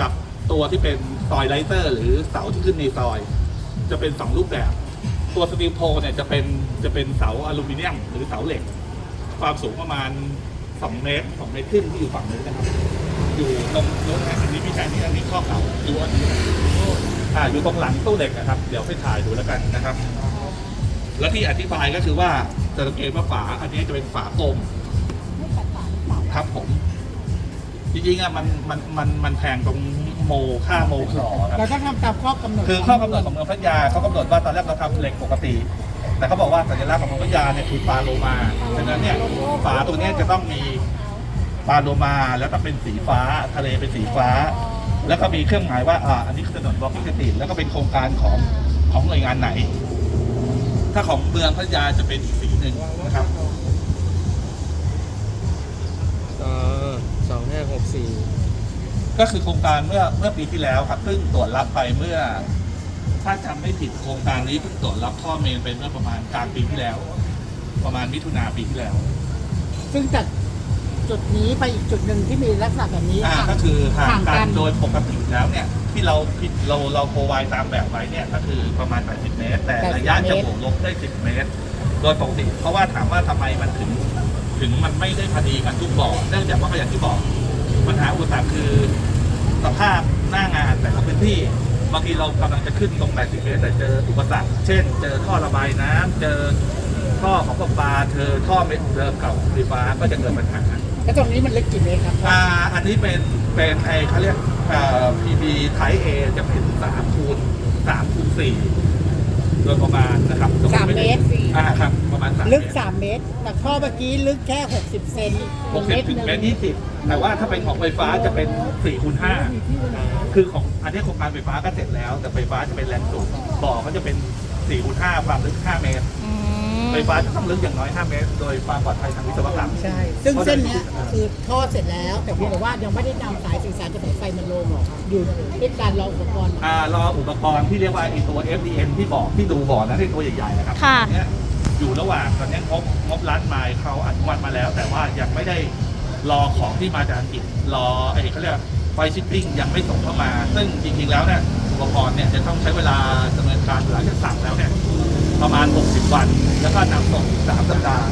กับตัวที่เป็นซอยไลเซอร์ หรือเสาที่ขึ้นในซอย จะเป็นสองรูปแบบ ตัวสตีลโพลเนี่ยจะเป็นจะเป็นเสาอลูมิเนียม หรือเสาเหล็ก ความสูงประมาณ 2 เมตร2เมตรขึ้นที่อยู่ฝั่งนู้นนะครับ อยู่ตรงนู้นนะอันนี้พี่ชายนี่อันนี้ข้อเสาอยู่อันนี้อ่าอยู่ตรงหลังตู้เหล็กนะครับ เดี๋ยวไปถ่ายดูแล้วกันนะครับ แล้วที่อธิบายก็คือว่าจะสังเกตว่าฝาอันนี้จะเป็นฝากลมครับผม จริงๆอะมันมันมันมันแพงตรงโมค่าโมคลอครับ เราต้องทำตามข้อกำหนดคือข้อกำหนดของเมืองพัทยาเขากำหนดว่าตอนแรกเราทำเหล็กปกติ แต่เขาบอกว่าสัญลักษณ์ของเมืองพัทยาเนี่ยคือปลาโลมาฉะนั้นเนี่ยฝาตัวเนี้ยจะต้องมีปลาโลมาแล้วก็เป็นสีฟ้าทะเลเป็นสีฟ้า แล้วก็มีเครื่องหมายว่าอ่าอันนี้คือถนนบล็อกสตรีทแล้วก็เป็นโครงการของของหน่วยงานไหน ถ้าของเมืองพัทยาจะเป็นอีกสีหนึ่งนะครับ กสี่ก็คือโครงการเมื่อเมื่อปีที่แล้วครับเพิ่งตรวจรับไปเมื่อ ถ้าจำไม่ผิดโครงการนี้เพิ่งตรวจรับท่อเมนไปเมื่อประมาณกลางปีที่แล้ว ประมาณมิถุนาปีที่แล้ว ซึ่งจากจุดนี้ไปอีกจุดหนึ่งที่มีลักษณะแบบนี้อ่าห่าง ก็คือห่างห่างกักันน โดยปกติแล้วเนี่ย ที่เราพิเราเราโปรไวตามแบบไว้เนี่ยก็คือประมาณ 80 เมตร แต่ระยะจะบวกลบได้ 10 เมตร โดยปกติ เพราะว่าถามว่าทำไมมันถึง ถึงมันไม่ได้พอดีกันทุกบ่อเนื่องจากว่าก็อย่างที่บอก ปัญหาอุปสรรคคือสภาพหน้างานแต่ละพื้นที่บางทีเรากำลังจะขึ้นตรง80เมตรแต่เจออุปสรรค เช่น เจอท่อระบายน้ำเจอท่อของประปาเจอท่อเม็ดเดิมเก่าไฟฟ้าก็จะเกิดปัญหาแล้วตรงนี้มันเล็กกี่เมตรครับอ่าอันนี้เป็นเป็นไอเขาเรียกอ่า PB Type A จะเป็น3คูณ3คูณ4โดยประมาณนะครับ ลึกเมตรสามเมตร แต่ท่อเมื่อกี้ลึกแค่ 60 เซน60ถึงเมตร20แต่ว่าถ้าเป็นของไฟฟ้าจะเป็น4คูณ5คือของอันนี้โครงการไฟฟ้าก็เสร็จแล้ว แต่ไฟฟ้าจะเป็นแรงสูงบ่อก็จะเป็น4คูณ5ความลึก5เมตรไฟฟ้าจะต้องลึกอย่างน้อย 5 เมตร โดยความปลอดภัยทางวิศวกรรม ใช่ ซึ่งเส้นเนี้ยคือท่อเสร็จแล้ว แต่เพียงแต่ว่ายังไม่ได้นำสายสื่อสารจากสายไฟมันลงหรอกอยู่ที่การรออุปกรณ์ อ่ารออุปกรณ์ที่เรียกว่าไอตัว FDM ที่บอกที่ดูบอกนะที่ตัวใหญ่ๆนะครับค่ะ อันเนี้ย อยู่ระหว่างตอนนี้งบงบล้านมาเขาอนุมัติมาแล้ว แต่ว่ายังไม่ได้รอของที่มาจากอังกฤษรอไอ้เขาเรียกไฟชิปปิ้งยังไม่ส่งเข้ามา ซึ่งจริงๆแล้วเนี่ยอุปกรณ์เนี่ยจะต้องใช้เวลาดำเนินการหลังจากสั่งแล้วเนี่ยประมาณ 60 วัน แล้วก็นำส่งอีก3สัปดาห์